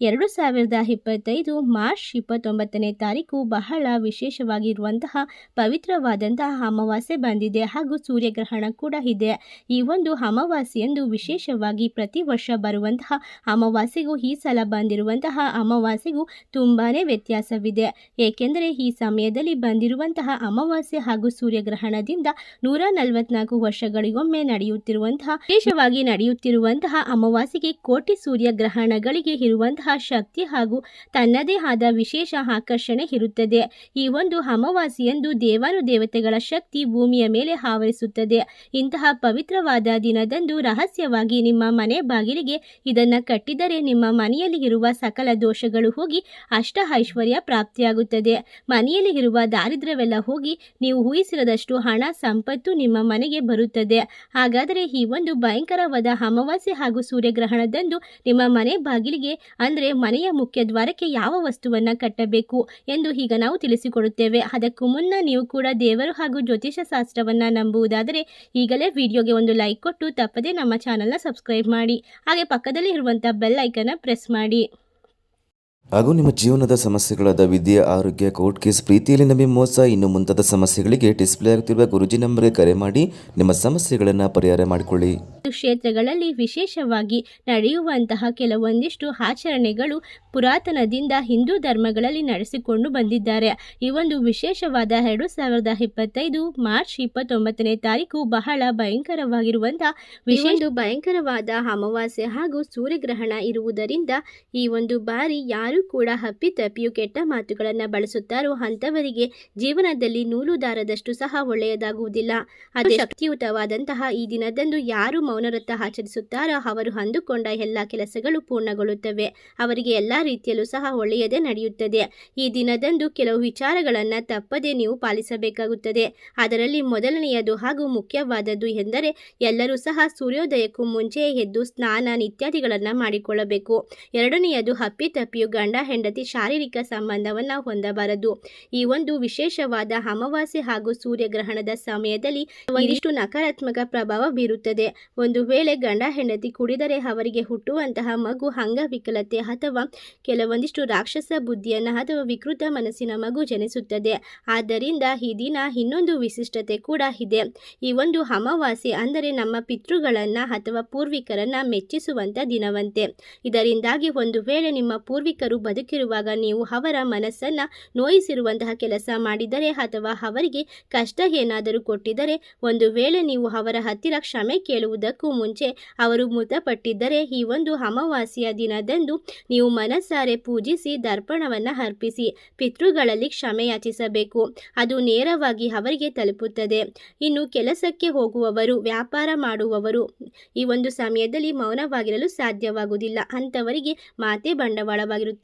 ಎರಡು ಸಾವಿರದ ಇಪ್ಪತ್ತೈದು ಮಾರ್ಚ್ ಇಪ್ಪತ್ತೊಂಬತ್ತನೇ ತಾರೀಕು ಬಹಳ ವಿಶೇಷವಾಗಿರುವಂತಹ ಪವಿತ್ರವಾದಂತಹ ಅಮಾವಾಸ್ಯೆ ಬಂದಿದೆ ಹಾಗೂ ಸೂರ್ಯಗ್ರಹಣ ಕೂಡ ಇದೆ. ಈ ಒಂದು ಅಮಾವಾಸ್ಯೆಯಂದು ವಿಶೇಷವಾಗಿ ಪ್ರತಿ ವರ್ಷ ಬರುವಂತಹ ಅಮಾವಾಸ್ಯೆಗೂ ಈ ಸಲ ಬಂದಿರುವಂತಹ ಅಮಾವಾಸ್ಯೆಗೂ ತುಂಬಾ ವ್ಯತ್ಯಾಸವಿದೆ. ಏಕೆಂದರೆ ಈ ಸಮಯದಲ್ಲಿ ಬಂದಿರುವಂತಹ ಅಮಾವಾಸ್ಯೆ ಹಾಗೂ ಸೂರ್ಯಗ್ರಹಣದಿಂದ ನೂರ ನಲವತ್ನಾಲ್ಕು ವರ್ಷಗಳಿಗೊಮ್ಮೆ ನಡೆಯುತ್ತಿರುವಂತಹ ವಿಶೇಷವಾಗಿ ನಡೆಯುತ್ತಿರುವಂತಹ ಅಮಾವಾಸ್ಯೆಗೆ ಕೋಟಿ ಸೂರ್ಯಗ್ರಹಣಗಳಿಗೆ ಇರುವಂತಹ ಶಕ್ತಿ ಹಾಗೂ ತನ್ನದೇ ಆದ ವಿಶೇಷ ಆಕರ್ಷಣೆ ಇರುತ್ತದೆ. ಈ ಒಂದು ಅಮವಾಸಿಯಂದು ದೇವಾನು ದೇವತೆಗಳ ಶಕ್ತಿ ಭೂಮಿಯ ಮೇಲೆ ಆವರಿಸುತ್ತದೆ. ಇಂತಹ ಪವಿತ್ರವಾದ ದಿನದಂದು ರಹಸ್ಯವಾಗಿ ನಿಮ್ಮ ಮನೆ ಬಾಗಿಲಿಗೆ ಇದನ್ನು ಕಟ್ಟಿದರೆ ನಿಮ್ಮ ಮನೆಯಲ್ಲಿ ಇರುವ ಸಕಲ ದೋಷಗಳು ಹೋಗಿ ಅಷ್ಟ ಐಶ್ವರ್ಯ ಪ್ರಾಪ್ತಿಯಾಗುತ್ತದೆ. ಮನೆಯಲ್ಲಿ ಇರುವ ದಾರಿದ್ರ್ಯವೆಲ್ಲ ಹೋಗಿ ನೀವು ಊಹಿಸಿರದಷ್ಟು ಹಣ, ಸಂಪತ್ತು ನಿಮ್ಮ ಮನೆಗೆ ಬರುತ್ತದೆ. ಹಾಗಾದರೆ ಈ ಒಂದು ಭಯಂಕರವಾದ ಅಮಾವಾಸ್ಯೆ ಹಾಗೂ ಸೂರ್ಯಗ್ರಹಣದಂದು ನಿಮ್ಮ ಮನೆ ಬಾಗಿಲಿಗೆ ಅಂದರೆ ಮನೆಯ ಮುಖ್ಯ ದ್ವಾರಕ್ಕೆ ಯಾವ ವಸ್ತುವನ್ನು ಕಟ್ಟಬೇಕು ಎಂದು ಈಗ ನಾವು ತಿಳಿಸಿಕೊಡುತ್ತೇವೆ. ಅದಕ್ಕೂ ಮುನ್ನ ನೀವು ಕೂಡ ದೇವರು ಹಾಗೂ ಜ್ಯೋತಿಷ ಶಾಸ್ತ್ರವನ್ನು ನಂಬುವುದಾದರೆ ಈಗಲೇ ವಿಡಿಯೋಗೆ ಒಂದು ಲೈಕ್ ಕೊಟ್ಟು ತಪ್ಪದೇ ನಮ್ಮ ಚಾನಲ್ನ ಸಬ್ಸ್ಕ್ರೈಬ್ ಮಾಡಿ. ಹಾಗೆ ಪಕ್ಕದಲ್ಲಿ ಇರುವಂಥ ಬೆಲ್ ಐಕನ್ನ ಪ್ರೆಸ್ ಮಾಡಿ. ಹಾಗೂ ನಿಮ್ಮ ಜೀವನದ ಸಮಸ್ಯೆಗಳಾದ ವಿದ್ಯೆ ಆರೋಗ್ಯ ಕೋರ್ಟ್ ಕೇಸ್ ಪ್ರೀತಿಯಲ್ಲಿ ನಂಬಿ ಮೋಸ ಇನ್ನು ಮುಂತಾದ ಸಮಸ್ಯೆಗಳಿಗೆ ಡಿಸ್ಪ್ಲೇ ಆಗುತ್ತಿರುವ ಗುರುಜಿ ನಂಬರ್ಗೆ ಕರೆ ಮಾಡಿ ನಿಮ್ಮ ಸಮಸ್ಯೆಗಳನ್ನು ಪರಿಹಾರ ಮಾಡಿಕೊಳ್ಳಿ. ಕ್ಷೇತ್ರಗಳಲ್ಲಿ ವಿಶೇಷವಾಗಿ ನಡೆಯುವಂತಹ ಕೆಲವೊಂದಿಷ್ಟು ಆಚರಣೆಗಳು ಪುರಾತನದಿಂದ ಹಿಂದೂ ಧರ್ಮಗಳಲ್ಲಿ ನಡೆಸಿಕೊಂಡು ಬಂದಿದ್ದಾರೆ. ಈ ಒಂದು ವಿಶೇಷವಾದ ಎರಡು ಸಾವಿರದ ಇಪ್ಪತ್ತೈದು ಮಾರ್ಚ್ ಇಪ್ಪತ್ತೊಂಬತ್ತನೇ ತಾರೀಕು ಬಹಳ ಭಯಂಕರವಾಗಿರುವಂತಹ ವಿಶೇಷ ಭಯಂಕರವಾದ ಅಮಾವಾಸ್ಯೆ ಹಾಗೂ ಸೂರ್ಯಗ್ರಹಣ ಇರುವುದರಿಂದ ಈ ಒಂದು ಬಾರಿ ಯಾರು ಕೂಡ ಹಪ್ಪಿತಪ್ಪಿಯು ಕೆಟ್ಟ ಮಾತುಗಳನ್ನು ಬಳಸುತ್ತಾರೋ ಅಂಥವರಿಗೆ ಜೀವನದಲ್ಲಿ ನೂಲು ದಾರದಷ್ಟು ಸಹ ಒಳ್ಳೆಯದಾಗುವುದಿಲ್ಲ. ಅದು ಶಕ್ತಿಯುತವಾದಂತಹ ಈ ದಿನದಂದು ಯಾರು ಮೌನವ್ರತ ಆಚರಿಸುತ್ತಾರೋ ಅವರು ಅಂದುಕೊಂಡ ಎಲ್ಲ ಕೆಲಸಗಳು ಪೂರ್ಣಗೊಳ್ಳುತ್ತವೆ. ಅವರಿಗೆ ಎಲ್ಲ ರೀತಿಯಲ್ಲೂ ಸಹ ಒಳ್ಳೆಯದೇ ನಡೆಯುತ್ತದೆ. ಈ ದಿನದಂದು ಕೆಲವು ವಿಚಾರಗಳನ್ನು ತಪ್ಪದೇ ನೀವು ಪಾಲಿಸಬೇಕಾಗುತ್ತದೆ. ಅದರಲ್ಲಿ ಮೊದಲನೆಯದು ಹಾಗೂ ಮುಖ್ಯವಾದದ್ದು ಎಂದರೆ ಎಲ್ಲರೂ ಸಹ ಸೂರ್ಯೋದಯಕ್ಕೂ ಮುಂಚೆ ಎದ್ದು ಸ್ನಾನ ಇತ್ಯಾದಿಗಳನ್ನು ಮಾಡಿಕೊಳ್ಳಬೇಕು. ಎರಡನೆಯದು ಹಪ್ಪಿತಪ್ಪಿಯು ಗಂಡ ಹೆಂಡತಿ ಶಾರೀರಿಕ ಸಂಬಂಧವನ್ನು ಹೊಂದಬಾರದು. ಈ ಒಂದು ವಿಶೇಷವಾದ ಅಮಾವಾಸ್ಯೆ ಹಾಗೂ ಸೂರ್ಯಗ್ರಹಣದ ಸಮಯದಲ್ಲಿ ಒಂದಿಷ್ಟು ನಕಾರಾತ್ಮಕ ಪ್ರಭಾವ ಬೀರುತ್ತದೆ. ಒಂದು ವೇಳೆ ಗಂಡ ಹೆಂಡತಿ ಕುಡಿದರೆ ಅವರಿಗೆ ಹುಟ್ಟುವಂತಹ ಮಗು ಅಂಗವಿಕಲತೆ ಅಥವಾ ಕೆಲವೊಂದಿಷ್ಟು ರಾಕ್ಷಸ ಬುದ್ಧಿಯನ್ನು ಅಥವಾ ವಿಕೃತ ಮನಸ್ಸಿನ ಮಗು ಜನಿಸುತ್ತದೆ. ಆದ್ದರಿಂದ ಈ ದಿನ ಇನ್ನೊಂದು ವಿಶಿಷ್ಟತೆ ಕೂಡ ಇದೆ. ಈ ಒಂದು ಅಮಾವಾಸ್ಯೆ ಅಂದರೆ ನಮ್ಮ ಪಿತೃಗಳನ್ನು ಅಥವಾ ಪೂರ್ವಿಕರನ್ನ ಮೆಚ್ಚಿಸುವಂಥ ದಿನವಂತೆ. ಇದರಿಂದಾಗಿ ಒಂದು ವೇಳೆ ನಿಮ್ಮ ಪೂರ್ವಿಕರು ಬದುಕಿರುವಾಗ ನೀವು ಅವರ ಮನಸ್ಸನ್ನು ನೋಯಿಸಿರುವಂತಹ ಕೆಲಸ ಮಾಡಿದರೆ ಅಥವಾ ಅವರಿಗೆ ಕಷ್ಟ ಏನಾದರೂ ಕೊಟ್ಟಿದ್ದರೆ ಒಂದು ವೇಳೆ ನೀವು ಅವರ ಹತ್ತಿರ ಕ್ಷಮೆ ಕೇಳುವುದಕ್ಕೂ ಮುಂಚೆ ಅವರು ಮೃತಪಟ್ಟಿದ್ದರೆ, ಈ ಒಂದು ಅಮಾವಾಸ್ಯ ದಿನದಂದು ನೀವು ಮನಸ್ಸಾರೆ ಪೂಜಿಸಿ ದರ್ಪಣವನ್ನು ಅರ್ಪಿಸಿ, ಪಿತೃಗಳಲ್ಲಿ ಕ್ಷಮೆ ಯಾಚಿಸಬೇಕು. ಅದು ನೇರವಾಗಿ ಅವರಿಗೆ ತಲುಪುತ್ತದೆ. ಇನ್ನು ಕೆಲಸಕ್ಕೆ ಹೋಗುವವರು, ವ್ಯಾಪಾರ ಮಾಡುವವರು ಈ ಒಂದು ಸಮಯದಲ್ಲಿ ಮೌನವಾಗಿರಲು ಸಾಧ್ಯವಾಗುವುದಿಲ್ಲ. ಅಂಥವರಿಗೆ ಮಾತೆ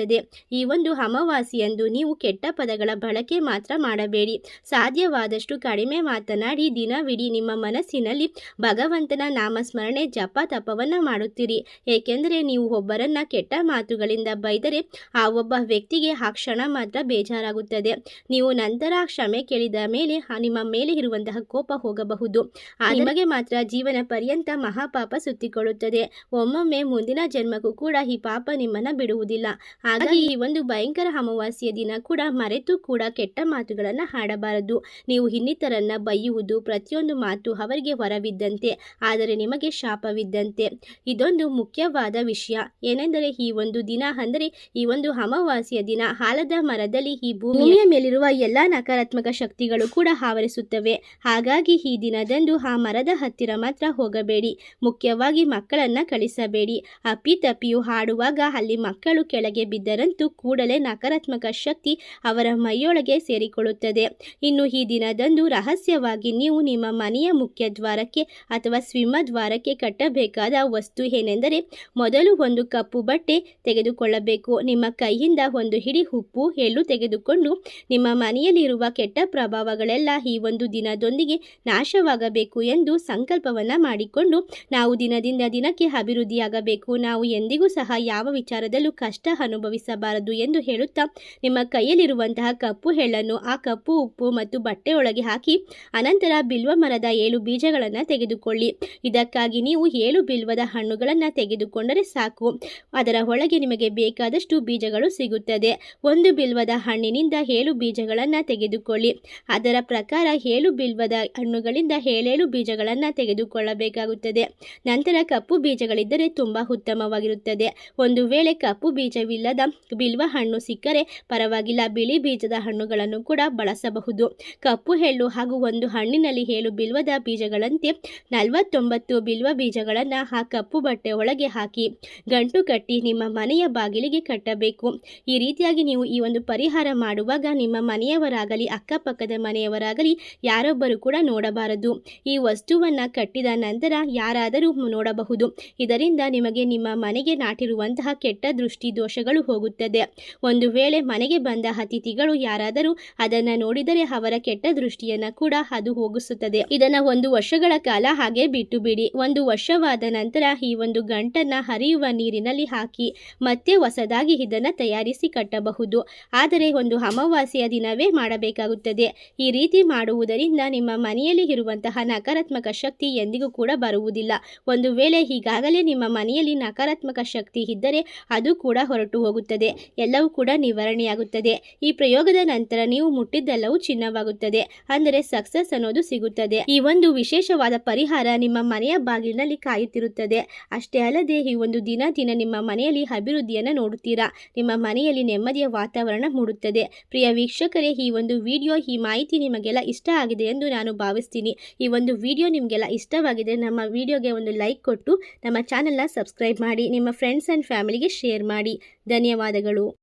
ಬಂಡವಾಳವಾಗಿರುತ್ತದೆ ಈ ಒಂದು ಅಮಾವಾಸ್ಯೆಯಂದು ನೀವು ಕೆಟ್ಟ ಪದಗಳ ಬಳಕೆ ಮಾತ್ರ ಮಾಡಬೇಡಿ. ಸಾಧ್ಯವಾದಷ್ಟು ಕಡಿಮೆ ಮಾತನಾಡಿ, ದಿನವಿಡೀ ನಿಮ್ಮ ಮನಸ್ಸಿನಲ್ಲಿ ಭಗವಂತನ ನಾಮಸ್ಮರಣೆ ಜಪ ತಪವನ್ನು ಮಾಡುತ್ತೀರಿ. ಏಕೆಂದರೆ ನೀವು ಒಬ್ಬರನ್ನ ಕೆಟ್ಟ ಮಾತುಗಳಿಂದ ಬೈದರೆ ಆ ಒಬ್ಬ ವ್ಯಕ್ತಿಗೆ ಆ ಕ್ಷಣ ಮಾತ್ರ ಬೇಜಾರಾಗುತ್ತದೆ. ನೀವು ನಂತರ ಕ್ಷಮೆ ಕೇಳಿದ ಮೇಲೆ ನಿಮ್ಮ ಮೇಲೆ ಇರುವಂತಹ ಕೋಪ ಹೋಗಬಹುದು. ಆ ನಿಮಗೆ ಮಾತ್ರ ಜೀವನ ಪರ್ಯಂತ ಮಹಾಪಾಪ ಸುತ್ತಿಕೊಳ್ಳುತ್ತದೆ. ಒಮ್ಮೊಮ್ಮೆ ಮುಂದಿನ ಜನ್ಮಕ್ಕೂ ಕೂಡ ಈ ಪಾಪ ನಿಮ್ಮನ್ನ ಬಿಡುವುದಿಲ್ಲ. ಹಾಗಾಗಿ ಈ ಒಂದು ಭಯಂಕರ ಅಮಾವಾಸ್ಯೆಯ ದಿನ ಕೂಡ ಮರೆತು ಕೂಡ ಕೆಟ್ಟ ಮಾತುಗಳನ್ನು ಹಾಡಬಾರದು. ನೀವು ಇನ್ನಿತರನ್ನ ಬೈಯುವುದು ಪ್ರತಿಯೊಂದು ಮಾತು ಅವರಿಗೆ ಹೊರವಿದ್ದಂತೆ ಆದರೆ ನಿಮಗೆ ಶಾಪವಿದ್ದಂತೆ. ಇದೊಂದು ಮುಖ್ಯವಾದ ವಿಷಯ. ಏನೆಂದರೆ ಈ ಒಂದು ದಿನ ಅಂದರೆ ಈ ಒಂದು ಅಮಾವಾಸ್ಯೆಯ ದಿನ. ಹಾಲದ ಮರದಲ್ಲಿ ಈ ಭೂಮಿಯ ಮೇಲಿರುವ ಎಲ್ಲ ನಕಾರಾತ್ಮಕ ಶಕ್ತಿಗಳು ಕೂಡ ಆವರಿಸುತ್ತವೆ. ಹಾಗಾಗಿ ಈ ದಿನದಂದು ಆ ಮರದ ಹತ್ತಿರ ಮಾತ್ರ ಹೋಗಬೇಡಿ. ಮುಖ್ಯವಾಗಿ ಮಕ್ಕಳನ್ನ ಕಳಿಸಬೇಡಿ. ಅಪ್ಪಿತಪ್ಪಿಯು ಹಾಡುವಾಗ ಅಲ್ಲಿ ಮಕ್ಕಳು ಕೆಳಗೆ ಬಿದ್ದರಂತೂ ಕೂಡಲೇ ನಕಾರಾತ್ಮಕ ಶಕ್ತಿ ಅವರ ಮೈಯೊಳಗೆ ಸೇರಿಕೊಳ್ಳುತ್ತದೆ. ಇನ್ನು ಈ ದಿನದಂದು ರಹಸ್ಯವಾಗಿ ನೀವು ನಿಮ್ಮ ಮನೆಯ ಮುಖ್ಯ ದ್ವಾರಕ್ಕೆ ಅಥವಾ ಸಿಂಹದ್ವಾರಕ್ಕೆ ಕಟ್ಟಬೇಕಾದ ವಸ್ತು ಏನೆಂದರೆ ಮೊದಲು ಒಂದು ಕಪ್ಪು ಬಟ್ಟೆ ತೆಗೆದುಕೊಳ್ಳಬೇಕು. ನಿಮ್ಮ ಕೈಯಿಂದ ಒಂದು ಹಿಡಿ ಉಪ್ಪು, ಎಳ್ಳು ತೆಗೆದುಕೊಂಡು ನಿಮ್ಮ ಮನೆಯಲ್ಲಿರುವ ಕೆಟ್ಟ ಪ್ರಭಾವಗಳೆಲ್ಲ ಈ ಒಂದು ದಿನದೊಂದಿಗೆ ನಾಶವಾಗಬೇಕು ಎಂದು ಸಂಕಲ್ಪವನ್ನು ಮಾಡಿಕೊಂಡು ನಾವು ದಿನದಿಂದ ದಿನಕ್ಕೆ ಅಭಿವೃದ್ಧಿಯಾಗಬೇಕು. ನಾವು ಎಂದಿಗೂ ಸಹ ಯಾವ ವಿಚಾರದಲ್ಲೂ ಕಷ್ಟ ಅನುಭವಿಸ ಸಂಭವಿಸಬಾರದು ಎಂದು ಹೇಳುತ್ತಾ ನಿಮ್ಮ ಕೈಯಲ್ಲಿರುವಂತಹ ಕಪ್ಪು ಹೆಳ್ಳನ್ನು ಆ ಕಪ್ಪು ಉಪ್ಪು ಮತ್ತು ಬಟ್ಟೆಯೊಳಗೆ ಹಾಕಿ ಅನಂತರ ಬಿಲ್ವ ಮರದ ಏಳು ಬೀಜಗಳನ್ನು ತೆಗೆದುಕೊಳ್ಳಿ. ಇದಕ್ಕಾಗಿ ನೀವು ಏಳು ಬಿಲ್ವದ ಹಣ್ಣುಗಳನ್ನು ತೆಗೆದುಕೊಂಡರೆ ಸಾಕು. ಅದರ ಒಳಗೆ ನಿಮಗೆ ಬೇಕಾದಷ್ಟು ಬೀಜಗಳು ಸಿಗುತ್ತದೆ. ಒಂದು ಬಿಲ್ವದ ಹಣ್ಣಿನಿಂದ ಏಳು ಬೀಜಗಳನ್ನು ತೆಗೆದುಕೊಳ್ಳಿ. ಅದರ ಪ್ರಕಾರ ಏಳು ಬಿಲ್ವದ ಹಣ್ಣುಗಳಿಂದ ಏಳೇಳು ಬೀಜಗಳನ್ನು ತೆಗೆದುಕೊಳ್ಳಬೇಕಾಗುತ್ತದೆ. ನಂತರ ಕಪ್ಪು ಬೀಜಗಳಿದ್ದರೆ ತುಂಬ ಉತ್ತಮವಾಗಿರುತ್ತದೆ. ಒಂದು ವೇಳೆ ಕಪ್ಪು ಬೀಜವಿಲ್ಲದ ಬಿಲ್ವ ಹಣ್ಣು ಸಿಕ್ಕರೆ ಪರವಾಗಿಲ್ಲ. ಬಿಳಿ ಬೀಜದ ಹಣ್ಣುಗಳನ್ನು ಕೂಡ ಬಳಸಬಹುದು. ಕಪ್ಪು ಎಳ್ಳು ಹಾಗೂ ಒಂದು ಹಣ್ಣಿನಲ್ಲಿ ಹೇಳು ಬಿಲ್ವದ ಬೀಜಗಳಂತೆ ನಲವತ್ತೊಂಬತ್ತು ಬಿಲ್ವ ಬೀಜಗಳನ್ನು ಆ ಕಪ್ಪು ಬಟ್ಟೆ ಒಳಗೆ ಹಾಕಿ ಗಂಟು ಕಟ್ಟಿ ನಿಮ್ಮ ಮನೆಯ ಬಾಗಿಲಿಗೆ ಕಟ್ಟಬೇಕು. ಈ ರೀತಿಯಾಗಿ ನೀವು ಈ ಒಂದು ಪರಿಹಾರ ಮಾಡುವಾಗ ನಿಮ್ಮ ಮನೆಯವರಾಗಲಿ, ಅಕ್ಕಪಕ್ಕದ ಮನೆಯವರಾಗಲಿ ಯಾರೊಬ್ಬರು ಕೂಡ ನೋಡಬಾರದು. ಈ ವಸ್ತುವನ್ನು ಕಟ್ಟಿದ ನಂತರ ಯಾರಾದರೂ ನೋಡಬಹುದು. ಇದರಿಂದ ನಿಮಗೆ ನಿಮ್ಮ ಮನೆಗೆ ನಾಟಿರುವಂತಹ ಕೆಟ್ಟ ದೃಷ್ಟಿ ದೋಷಗಳು ಹೋಗುತ್ತದೆ. ಒಂದು ವೇಳೆ ಮನೆಗೆ ಬಂದ ಅತಿಥಿಗಳು ಯಾರಾದರೂ ಅದನ್ನು ನೋಡಿದರೆ ಅವರ ಕೆಟ್ಟ ದೃಷ್ಟಿಯನ್ನು ಕೂಡ ಅದು ಹೋಗಿಸುತ್ತದೆ. ಇದನ್ನು ಒಂದು ವರ್ಷಗಳ ಕಾಲ ಹಾಗೆ ಬಿಟ್ಟು ಬಿಡಿ ಒಂದು ವರ್ಷವಾದ ನಂತರ ಈ ಒಂದು ಗಂಟನ್ನ ಹರಿಯುವ ನೀರಿನಲ್ಲಿ ಹಾಕಿ ಮತ್ತೆ ಹೊಸದಾಗಿ ಇದನ್ನು ತಯಾರಿಸಿ ಕಟ್ಟಬಹುದು. ಆದರೆ ಒಂದು ಅಮಾವಾಸ್ಯೆಯ ದಿನವೇ ಮಾಡಬೇಕಾಗುತ್ತದೆ. ಈ ರೀತಿ ಮಾಡುವುದರಿಂದ ನಿಮ್ಮ ಮನೆಯಲ್ಲಿ ಇರುವಂತಹ ನಕಾರಾತ್ಮಕ ಶಕ್ತಿ ಎಂದಿಗೂ ಕೂಡ ಬರುವುದಿಲ್ಲ. ಒಂದು ವೇಳೆ ಈಗಾಗಲೇ ನಿಮ್ಮ ಮನೆಯಲ್ಲಿ ನಕಾರಾತ್ಮಕ ಶಕ್ತಿ ಇದ್ದರೆ ಅದು ಕೂಡ ಹೊರಟು ಹೋಗುತ್ತದೆ. ಎಲ್ಲವೂ ಕೂಡ ನಿವಾರಣೆಯಾಗುತ್ತದೆ. ಈ ಪ್ರಯೋಗದ ನಂತರ ನೀವು ಮುಟ್ಟಿದ್ದೆಲ್ಲವೂ ಚಿನ್ನವಾಗುತ್ತದೆ. ಅಂದರೆ ಸಕ್ಸಸ್ ಅನ್ನೋದು ಸಿಗುತ್ತದೆ. ಈ ಒಂದು ವಿಶೇಷವಾದ ಪರಿಹಾರ ನಿಮ್ಮ ಮನೆಯ ಬಾಗಿಲಿನಲ್ಲಿ ಕಾಯುತ್ತಿರುತ್ತದೆ. ಅಷ್ಟೇ ಅಲ್ಲದೆ ಈ ಒಂದು ದಿನ ದಿನ ನಿಮ್ಮ ಮನೆಯಲ್ಲಿ ಅಭಿವೃದ್ಧಿಯನ್ನು ನೋಡುತ್ತೀರಾ? ನಿಮ್ಮ ಮನೆಯಲ್ಲಿ ನೆಮ್ಮದಿಯ ವಾತಾವರಣ ಮೂಡುತ್ತದೆ. ಪ್ರಿಯ ವೀಕ್ಷಕರೇ, ಈ ಒಂದು ವಿಡಿಯೋ ಈ ಮಾಹಿತಿ ನಿಮಗೆಲ್ಲ ಇಷ್ಟ ಆಗಿದೆ ಎಂದು ನಾನು ಭಾವಿಸ್ತೀನಿ. ಈ ಒಂದು ವಿಡಿಯೋ ನಿಮಗೆಲ್ಲ ಇಷ್ಟವಾಗಿದೆ, ನಮ್ಮ ವಿಡಿಯೋಗೆ ಒಂದು ಲೈಕ್ ಕೊಟ್ಟು ನಮ್ಮ ಚಾನೆಲ್ನ ಸಬ್ಸ್ಕ್ರೈಬ್ ಮಾಡಿ, ನಿಮ್ಮ ಫ್ರೆಂಡ್ಸ್ ಆ್ಯಂಡ್ ಫ್ಯಾಮಿಲಿಗೆ ಶೇರ್ ಮಾಡಿ. ಧನ್ಯವಾದಗಳು.